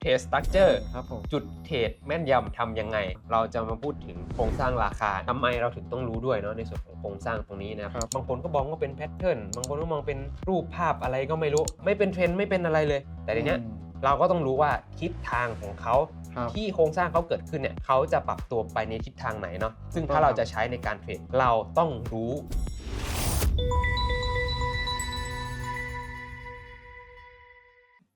เทรดสตั๊กเจอร์ครับผมจุดเทรดแม่นยำทำยังไง เราจะมาพูดถึงโครงสร้างราคาทำไมเราถึงต้องรู้ด้วยเนาะในส่วนของโครงสร้างตรงนี้นะครับบางคนก็มองว่าเป็นแพทเทิร์นบางคนก็มองเป็นรูปภาพอะไรก็ไม่รู้ ไม่เป็นเทรนด์ไม่เป็นอะไรเลย แต่ทีเนี้ยอืมเราก็ต้องรู้ว่าทิศทางของเขาครับที่โครงสร้างเขาเกิดขึ้นเนี่ยเขาจะปรับตัวไปในทิศทางไหนเนาะซึ่งถ้าครับเราจะใช้ในการเทรดเราต้องรู้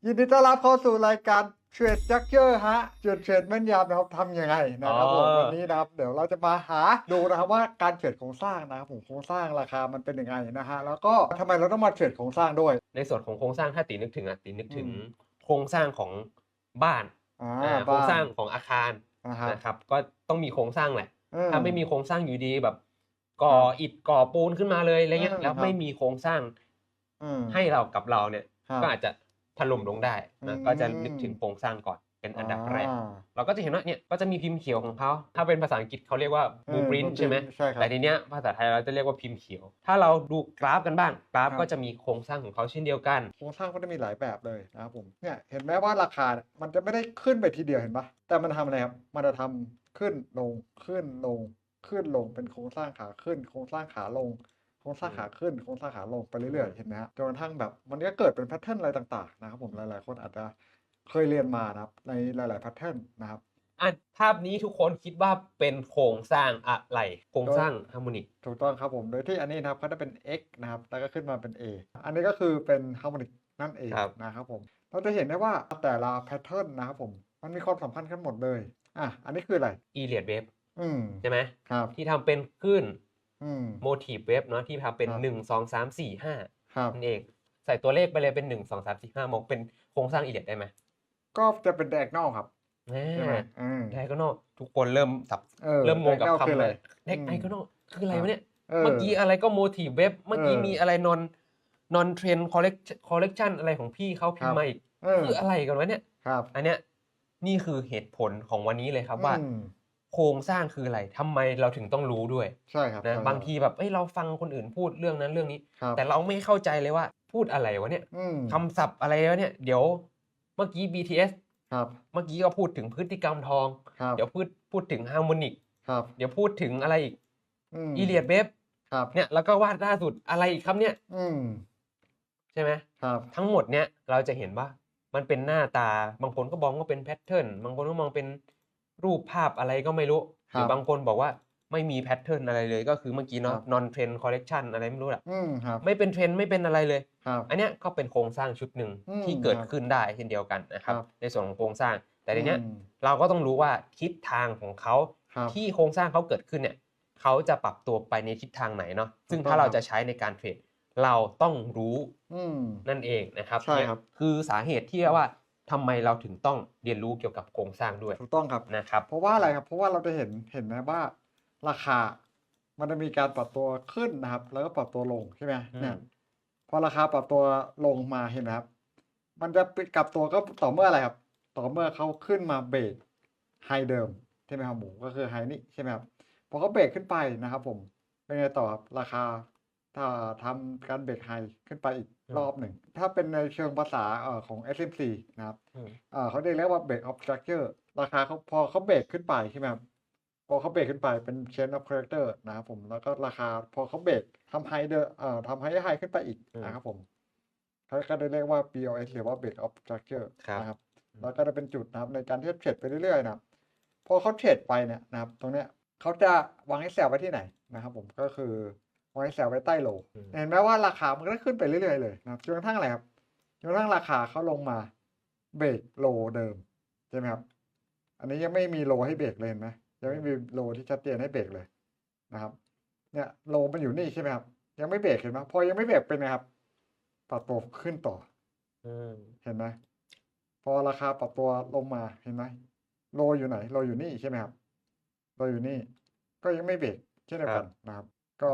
ยินดีต้อนรับเข้าสู่รายการ เทรดจักเกอร์ฮะจุดเทรดแม่นยำนะครับทำยังไงนะครับผมอ๋อวันนี้นะครับเดี๋ยวเราจะมาหาดูนะครับว่าการเทรดโครงสร้างนะครับผมโครงสร้างราคามันเป็นยังไงนะฮะแล้วก็ทำไมเราต้องมาเทรดโครงสร้างด้วย ในส่วนของโครงสร้างถ้าตีนึกถึงอะตีนึกถึงอืมโครงสร้างของบ้านอ่าอ่าโครงสร้างของอาคารนะฮะนะครับก็ต้องมีโครงสร้างแหละอืถ้าไม่มีโครงสร้างอยู่ดีแบบ ก่ออิฐก่อปูนขึ้นมาเลยอะไรเงี้ยอืมแล้วครับไม่มีโครงสร้างอืมให้เรากับเราเนี่ยครับก็อาจจะ ถล่มลงได้อืนะมก็จะนึกถึงโครงสร้างก่อนเป็นอันดับแรกอ่าเราก็จะเห็นว่าเนี่ยก็จะมีพิมพ์เขียวของเขาถ้าเป็นภาษาอังกฤษเขาเรียกว่าเออ blueprint ใช่ไหมใช่ครับแต่ทีเนี้ยภาษาไทยเราจะเรียกว่าพิมพ์เขียว ถ้าเราดูกราฟกันบ้างกราฟครับก็จะมีโครงสร้างของเขาเช่นเดียวกัน โครงสร้างก็จะมีหลายแบบเลยนะครับผมเนี่ยเห็นไหมว่าราคาเนี่ยมันจะไม่ได้ขึ้นไปทีเดียวเห็นปะแต่มันทำอะไรครับมันจะทำขึ้นลงขึ้นลงขึ้นลงเป็นโครงสร้างขาขึ้น โครงสร้างขาลง โครงสร้างขาขึ้นโครงสร้างขาลงไปเรื่อยๆเห็นไหมฮะจนกระทั่งแบบมันก็เกิดเป็นแพทเทิร์นอะไรต่างๆนะครับผมหลายๆ คนอาจจะเคยเรียนมานะครับในหลายๆแพทเทิร์นนะครับอะภาพนี้ทุกคนคิดว่าเป็นโครงสร้างอะไรโครงสร้างฮาร์โมนิกถูกต้องครับผมโดยที่อันนี้นะครับก็จะเป็น x นะครับแล้วก็ขึ้นมาเป็น a อันนี้ก็คือเป็นฮาร์โมนิกนั่นเองครับนะครับผมเราจะเห็นได้ว่าแต่ละแพทเทิร์นนะครับผมมันมีความสัมพันธ์กันหมดเลยอะอันนี้คืออะไรอีเลียดเวฟอืมใช่ไหมครับที่ทำเป็นคลื่นอืม โมทีฟเวฟเนาะที่ทำเป็นครับ1 2 3 4 5ครับนั่นเอง ใส่ตัวเลขไปเลยเป็น1 2 3 4 5มองเป็นโครงสร้างอีเลียดได้ไหมก็จะเป็น diagonal ครับแน่ใช่ไหมอืมไดก็นอทุกคนเริ่มสับออเริ่มงงกับ diagonal คือคำอะไรเลยไดอืมไดก็นอคืออะไรวะเนี่ยเออเมื่อกี้อะไรก็โมทีฟเวฟเมื่อกี้เออมีอะไรนอนนอนเทรนคอลเลกคอลเลกชันอะไรของพี่เขาพิมครัพ์บมาอีกเออคืออะไรกันวะเนี่ยครับอันเนี้ยนี่คือเหตุผลของวันนี้เลยครับว่าอืม โครงสร้างคืออะไรทำไมเราถึงต้องรู้ด้วยใช่ครับนะใช่บางทีแบบเอ้ยเราฟังคนอื่นพูดเรื่องนั้นเรื่องนี้ครับแต่เราไม่เข้าใจเลยว่าพูดอะไรวะเนี่ยอืมคำศัพท์อะไรวะเนี่ยเดี๋ยวเมื่อกี้ BTS ครับเมื่อกี้ก็พูดถึงพฤติกรรมทองครับเดี๋ยวพูดพูดถึงฮาร์โมนิกครับเดี๋ยวพูดถึงอะไรอีกอืมอีเลียดเบฟครับเนี่ยแล้วก็วาดล่าสุดอะไรอีกครับเนี่ยอืมใช่ไหมครับ ทั้งหมดเนี่ยเราจะเห็นว่ามันเป็นหน้าตาบางคนก็มองว่าเป็นแพทเทิร์นบางคนก็มองเป็น รูปภาพอะไรก็ไม่รู้หรือบางคนบอกว่าไม่มีแพทเทิร์นอะไรเลยก็คือเมื่อกี้เนาะ non trend collection อะไรไม่รู้แหละอืมครับไม่เป็นเทรนด์ไม่เป็นอะไรเลยครับอันเนี้ยก็เป็นโครงสร้างชุดหนึ่งอืมที่เกิดครับขึ้นได้เช่นเดียวกันนะครับครับ ในส่วนของโครงสร้าง แต่ทีเนี้ยอืมเราก็ต้องรู้ว่าทิศทางของเขาครับที่โครงสร้างเขาเกิดขึ้นเนี่ยเขาจะปรับตัวไปในทิศทางไหนเนาะซึ่งถูกต้องถ้าเราครับจะใช้ในการเทรดเราต้องรู้อืมนั่นเองนะครับใช่เนี่ยครับคือสาเหตุที่ว่า ทำไมเราถึงต้องเรียนรู้เกี่ยวกับโครงสร้างด้วยถูกต้องครับนะครับเพราะว่าอะไรครับ เพราะว่าเราจะเห็นเห็นไหมว่าราคา มันจะมีการปรับตัวขึ้นนะครับ แล้วก็ปรับตัวลงใช่ไหมอืมเนี่ยพอราคาปรับตัวลงมาเห็นไหมครับ มันจะปิดกลับตัวก็ต่อเมื่ออะไรครับ ต่อเมื่อเขาขึ้นมาเบรกไฮเดิมใช่ไหมครับหมูก็คือไฮนี่ใช่ไหมครับพอเขาเบรกขึ้นไปนะครับ ผมเป็นไงต่อครับราคา ถ้าทำการเบรกไฮขึ้นไปอีกอืมรอบหนึ่ง ถ้าเป็นในเชิงภาษาเอ่อของ SMC นะครับอืมเอ่อเขาเรียกว่าเบรกออฟสตรัคเจอร์ราคาเขาพอเขาเบรกขึ้นไปใช่ไหมครับพอเขาเบรกขึ้นไปเป็น chain of character นะครับผมแล้วก็ราคาพอเขาเบรกทำไฮเดอร์เอ่อทำไฮไฮขึ้นไปอีกอืมนะครับผมเขาก็ได้เรียกว่า BOS หรือว่า break of structure ครับนะครับแล้วก็จะเป็นจุดนะครับในการที่จะเทรดไปเรื่อยๆนะครับพอเขาเทรดไปเนี่ยนะครับ ตรงเนี้ยเขาจะวางให้แซลไว้ที่ไหนนะครับ ผมก็คือ วางให้แซลไว้ใต้โลอืมเห็นไหมว่าราคามันก็ขึ้นไปเรื่อยๆเลยนะครับจนกระทั่งอะไรครับจนกระทั่งราคาเขาลงมาเบรกโลเดิมใช่ไหมครับ อันนี้ยังไม่มีโลให้เบรกเลยเห็นไหมยังไม่มีโลที่ชัดเจนให้เบรกเลยนะครับ เนี่ยโลมันอยู่นี่ใช่ไหมครับ ยังไม่เบรกเห็นไหมพอยังไม่เบรกเป็นไงครับ ปรับตัวขึ้นต่ออืมเห็นไหมพอราคาปรับตัวลงมาเห็นไหมโลอยู่ไหนโลอยู่นี่ใช่ไหมครับโลอยู่นี่ ก็ยังไม่เบรกเช่นเดียวกันนะครับ ก็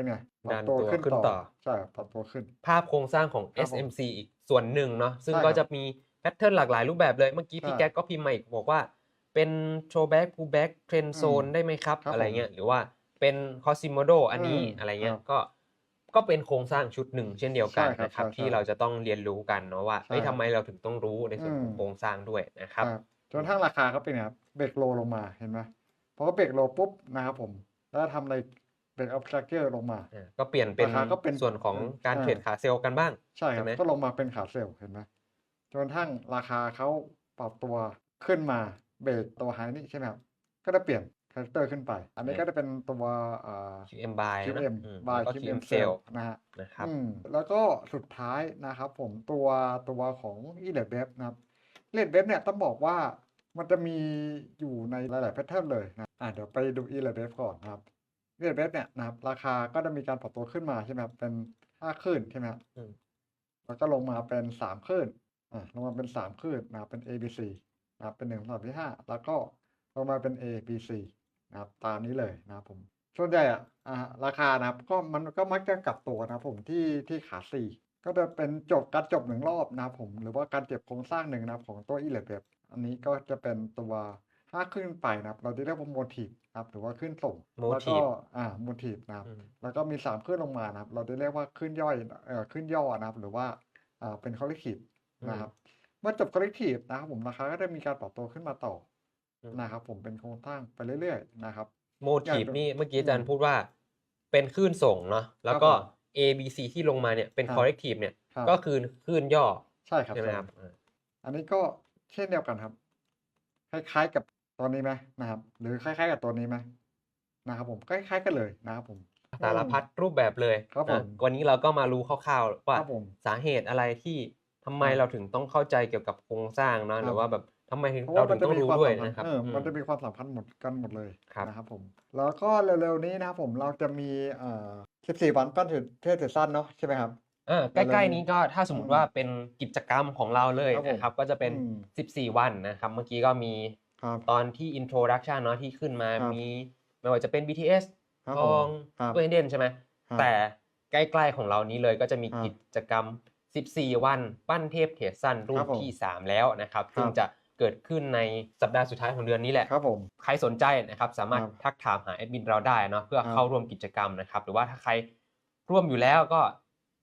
เป็นไงปรับตัวขึ้นต่อใช่ปรับตัวขึ้น ภาพโครงสร้างของครับผม SMC อีกส่วนหนึ่งเนาะซึ่งใช่ก็ครับจะมีแพทเทิร์นหลากหลายรูปแบบเลยเมื่อกี้พี่ใช่แก๊กก็พิมพ์มาอีกบอกว่า เป็นโชว์แบ็กพูแบ็กเทรนโซนอืมได้ไหมครับครับอะไรผมเงี้ยหรือว่าเป็นคอซิโมโดอันนี้อืมอะไรเงี้ยครับก็ก็เป็นโครงสร้างชุดหนึ่งเช่นเดียวกันใช่ครับนะครับใช่ที่ใช่เราจะต้องเรียนรู้กันเนาะว่าใช่เอ้ยครับทำไมเราถึงต้องรู้ในส่วนขออืงมโครงสร้างด้วยนะครับครับจนทั้งราคาเขาเป็นไงครับเบรกโลลงมาเห็นไหมพอเขาเบรกโลปุ๊บนะครับผมแล้วทำอะไร เบรกอัพสตรัคเจอร์ลงมาอ่าก็เปลี่ยนเป็นราคาก็เป็นส่วนของการอ่าเทรดขาเซลล์กันบ้าง ใช่ครับใช่ไหมก็ลงมาเป็นขาเซลล์เห็นไหมจนทั้งราคาเขาปรับตัวขึ้นมาเบรกตัวไฮนี่ใช่ไหมครับ ก็จะเปลี่ยนคาแรคเตอร์ขึ้นไป อันนี้ก็จะเป็นตัวอ่า QM buy นะ QM อืม by แล้วก็ QM QM sell sell นะฮะนะครับอืมแล้วก็สุดท้ายนะครับผมตัวตัวของ e l e t w e b นะครับ e l e t w e b เนี่ยต้องบอกว่ามันจะมีอยู่ในหลาย ๆ แพทเทิร์นเลยนะอะเดี๋ยวไปดู e l e t w e b ก่อนนะครับ e l e t w e b เนี่ยนะครับ ราคาก็จะมีการปรับตัวขึ้นมาใช่ไหมครับเป็นห้าคลื่นใช่ไหมครับอืมแล้วก็ลงมาเป็นสามคลื่นอะลงมาเป็นสามคลื่นนะครับเป็น A B C นะครับเป็นหนึ่งสองที่ห้าแล้วก็ลงมาเป็น A B C นะครับตามนี้เลยนะครับผมส่วนใหญ่อะอ่าราคานะครับก็มันก็มักจะกลับตัวนะครับผมที่ที่ขาสี่ก็จะเป็นจบการจบหนึ่งรอบนะครับผม หรือว่าการเก็บโครงสร้างหนึ่งนะครับของตัวอีเลดเว็บอันนี้ก็จะเป็นตัวห้าขึ้นไปนะครับเราจะเรียกว่าโมทีฟนะ ครับหรือว่าขึ้นส่งแล้วก็ Motive อ่าโมทีฟนะครับ อืม แล้วก็มีสามขึ้นลงมานะครับ เราจะเรียกว่าขึ้นย่อยเอ่อขึ้นย่อนะครับ หรือว่าอ่าเป็นคอลเลกทีฟนะครับ เมื่อจบคอลเลกทีฟนะครับผมราคาก็จะมีการปรับตัวขึ้นมาต่ออม นะครับ ผมเป็นโครงสร้างไปเรื่อยๆนะครับ โมทีฟอย่างนี่เมื่อกี้อาจารอืย์มพูดว่า เป็นคลื่นส่งเนาะแล้วก็ ครับผม A B C ที่ลงมาเนี่ยเป็น ครับ corrective เนี่ย ครับก็คือคลื่นย่อใช่ครับใช่ไหมใช่ครับอ่าอันนี้ก็เช่นเดียวกันครับ คล้ายๆกับ ตัวนี้ไหมนะครับ หรือคล้ายๆ กับตัวนี้ไหมนะครับผมก็คล้ายๆกันเลยนะครับผมสารพัดรูปแบบเลยครับผมนะวันนี้เราก็มารู้คร่าวๆว่าครับผมสาเหตุอะไรที่ทำไมครับเราถึงต้องเข้าใจเกี่ยวกับโครงสร้างเนาะครับหรือว่าแบบทำไมถึงเพราะเราว่าถึมันงจะต้องมีรู้ความด้วยสัมพันธ์นะครับเอออมมันจะมีความสัมพันธ์หมดกันหมดเลยครับนะครับผม แล้วก็เร็วๆนี้นะครับผมเราจะมีเอ่อ14 วันปั้นถือเทศถือสั้นเนาะใช่ไหมครับอ่าใกล้ๆนี้ก็ถ้าสมมติว่าเป็นกิจกรรมของเราเลยครับผมนะครับ ก็จะเป็นอืม14 วันนะครับ เมื่อกี้ก็มี ครับตอนที่ introduction เนาะที่ขึ้นมาครับมีไม่ว่าจะเป็น BTS ครับทผอมงครับเวเดนใช่ไหมครับแต่ใกล้ๆของเรานี้เลยก็จะมีครับกิจกรรม 14 วัน ปั้นเทพเทรดสั้นรุ่ครันบผมที่ 3 แล้วนะครับครับซึ่งจะเกิดขึ้นในสัปดาห์สุดท้ายของเดือนนี้แหละครับผมใครสนใจนะครับสามารถครับทักถามหาแอดมินเราได้เนาะเพื่อครับเข้าร่วมกิจกรรมนะครับหรือว่าถ้าใครร่วมอยู่แล้วก็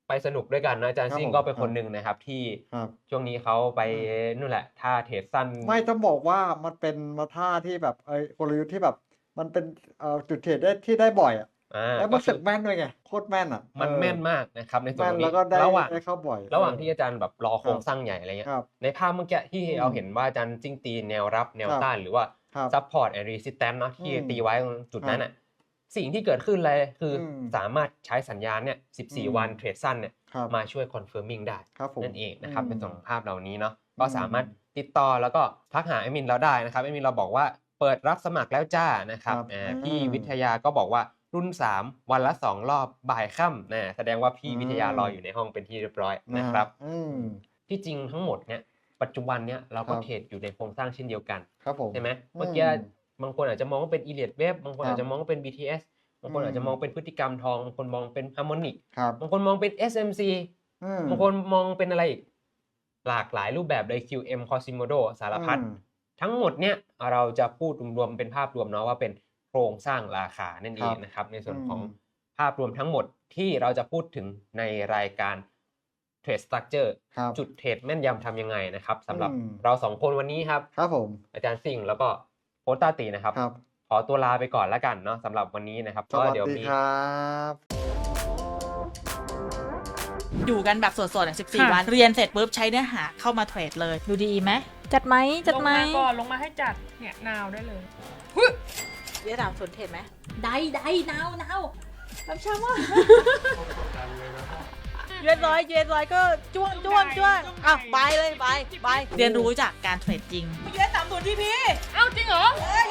ไปสนุกด้วยกันนะอาจารย์ครับซิ่งผมก็เป็นครับคนหนึ่งนะครับ ที่ครับช่วงนี้เขาไปอืนู่นแหละท่าเทรดสั้น ไม่ต้องบอกว่ามันเป็นมาท่าที่แบบไอ้กลยุทธ์ที่แบบ มันเป็นเอ่อจุดเทรดได้ที่ได้บ่อยอะอ่าแล้วมันก็สึคืกอแม่นด้วยไงโคตรแม่นอะ มันเออแม่นมากนะครับในส่วนแม่ตนรงแล้วนี้ก็ได้ระหว่างได้เข้าบ่อย ระหว่างเออที่อาจารย์แบบรอโครงสร้างใหญ่อะไรเงี้ยครับในภาพเมื่อกี้ที่อืมเราเห็นว่าอาจารย์จิ้งตีแนวรับแนวครับต้านหรือว่าครับ support and resistance เนาะที่อืมตีไว้ตรงจุดนั้นครับอะ สิ่งที่เกิดขึ้นเลยคืออมสามารถใช้สัญญาณเนี่ยอืม14 วันเทรดสั้นเนี่ยครับมาช่วย confirming ได้ครับผมนั่นเองนะครับอืมเป็นส่วนของภาพเหล่านี้เนาะก็อืมสามารถติดต่อแล้วก็ทักหาแอดมินเราได้นะครับแอดมินเราบอกว่าเปิดรับสมัครแล้วจ้านะครับครับอ่าอืมพี่วิทยาก็บอกว่ารุ่น 3 วันละ 2 รอบบ่ายค่ำนะแสดงว่าพี่อืมวิทยารออยู่ในห้องเป็นที่เรียบร้อยนะนะฮะครับอืมที่จริงทั้งหมดเนี่ยปัจจุบันเนี่ยเราก็ครับเทรดอยู่ในโครงสร้างเช่นเดียวกันครับผมใช่ไหมอืมเมื่อกี้ บางคนอาจจะมองว่าเป็น e l i o t Web บางคนครับอาจจะมองว่าเป็น BTS บางคนอืมอาจจะมองเป็นพฤติกรรมทองบางคนมองเป็น Harmonic ครับบางคนมองเป็น SMC อืมบางคนมองเป็นอะไรอีกหลากหลายรูปแบบเลย QM Cosimodo สารพัดอืมทั้งหมดเนี่ยเราจะพูดรวมๆเป็นภาพรวมเนาะว่าเป็นโครงสร้างราคานั่นเองครับนะครับ ในส่วนอืมของภาพรวมทั้งหมดที่เราจะพูดถึงในรายการ Trade Structure ครับจุดเทรดแม่นยำทำยังไงนะครับสำหรับอืมเราสองคนวันนี้ครับ ครับผม อาจารย์ซิ่งแล้วก็ โค้ชตาตีนะครับ ครับ ขอตัวลาไปก่อนแล้วกันเนาะสำหรับวันนี้นะครับสวัสเดี๋ยวดีมี ครับ อยู่กันแบบสดๆอะค่ะ14วัน เรียนเสร็จปุ๊บใช้เนื้อหาเข้ามาเทรดเลย ดูดีไหมจัดไหมจัดลงไหมมาก่อนลงมาให้จัดเนี่ยนาวได้เลยเรียนถามสนเทรดไหมได้ได้นาวนาวรับชาว่า เยืนร้อยเยืนร้อยก็จ้วงจ้วงจ้วงอะไปเลยไปไปเรียนรู้จากการเทรดจริงเรียนถามสนที่พี่ เอ้าจริงเหรอ เอ้ย